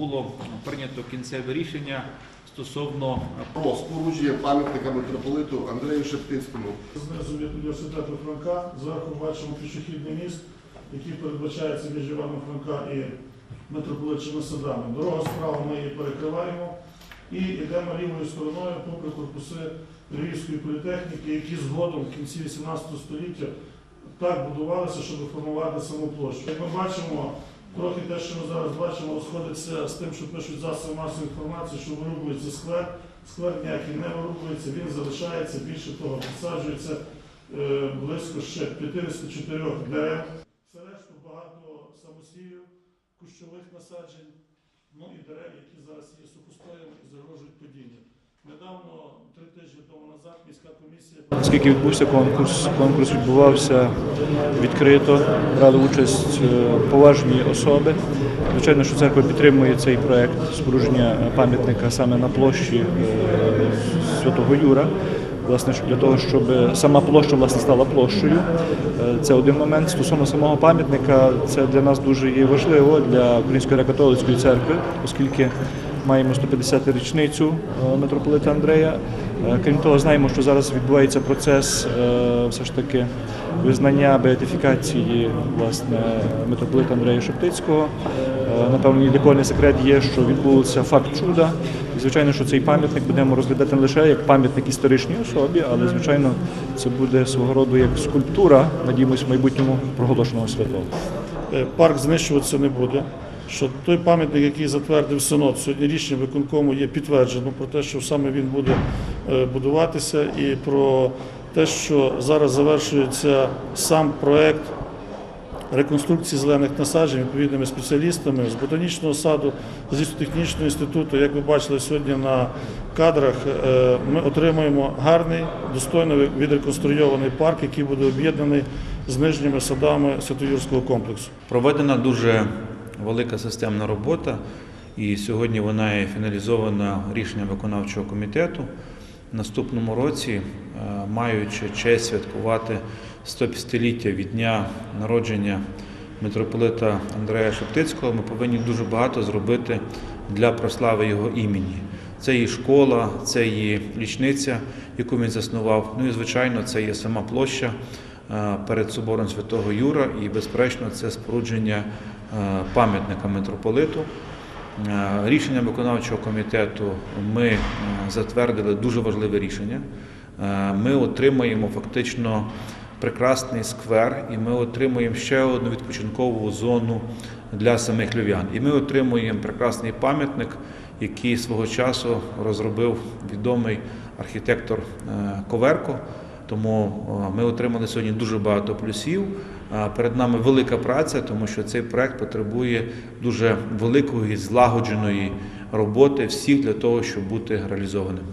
було прийнято кінцеве рішення стосовно про спорудження пам'ятника митрополиту Андрею Шептицькому. Знизу від університету Франка, зверху бачимо пішохідний міст, який передбачається між Іваном Франка і митрополитчими садами. Дорога справа ми її перекриваємо і йдемо лівою стороною попри корпуси Львівської політехніки, які згодом в кінці 18 століття так будувалися, щоб формувати саму площу. Як ми бачимо, трохи те, що ми зараз бачимо, розходиться з тим, що пишуть засоби масової інформації, що вирубується сквер. Сквер ніякий не вирубується, він залишається, більше того, посаджується е, близько ще 54 дерев. Все решту багато самосіїв, кущових насаджень, ну і дерев, які зараз є сухостоями і загрожують Оскільки відбувся конкурс, конкурс відбувався відкрито, брали участь е, поважні особи. Звичайно, що церква підтримує цей проект спорудження пам'ятника саме на площі е, Святого Юра. Власне, для того, щоб сама площа власне стала площею. Е, Це один момент. Стосовно самого пам'ятника, це для нас дуже є важливо для Української греко-католицької церкви, оскільки маємо 150 річницю е, митрополита Андрея. Е, Крім того, знаємо, що зараз відбувається процес е, все ж таки визнання беатифікації власне митрополита Андрея Шептицького. Е, Напевно, ні для кого не секрет є, що відбувся факт чуда. І звичайно, що цей пам'ятник будемо розглядати не лише як пам'ятник історичній особі, але звичайно це буде свого роду як скульптура, надіємося, в майбутньому проголошеного святого. Парк знищуватися не буде. Що той пам'ятник, який затвердив Синод, сьогодні рішення виконкому є підтверджено про те, що саме він буде е, будуватися, і про те, що зараз завершується сам проект реконструкції зелених насаджень відповідними спеціалістами з ботанічного саду, з технічного інституту. Як ви бачили сьогодні на кадрах, е, ми отримаємо гарний, достойно відреконструйований парк, який буде об'єднаний з нижніми садами Святоюрського комплексу. Проведена дуже велика системна робота, і сьогодні вона є фіналізована рішенням виконавчого комітету. Наступному році, е, маючи честь святкувати 150-ліття від дня народження митрополита Андрея Шептицького, ми повинні дуже багато зробити для прослави його імені. Це і школа, це і річниця, яку він заснував. Ну і звичайно, це є сама площа е, перед собором Святого Юра, і безперечно, це спорудження пам'ятника митрополиту. Е, Рішенням виконавчого комітету ми е, затвердили дуже важливе рішення. Е, Ми отримаємо фактично прекрасний сквер, і ми отримуємо ще одну відпочинкову зону для самих львів'ян. І ми отримуємо прекрасний пам'ятник, який свого часу розробив відомий архітектор е, Коверко. Тому е, ми отримали сьогодні дуже багато плюсів. Перед нами велика праця, тому що цей проект потребує дуже великої злагодженої роботи всіх для того, щоб бути реалізованим.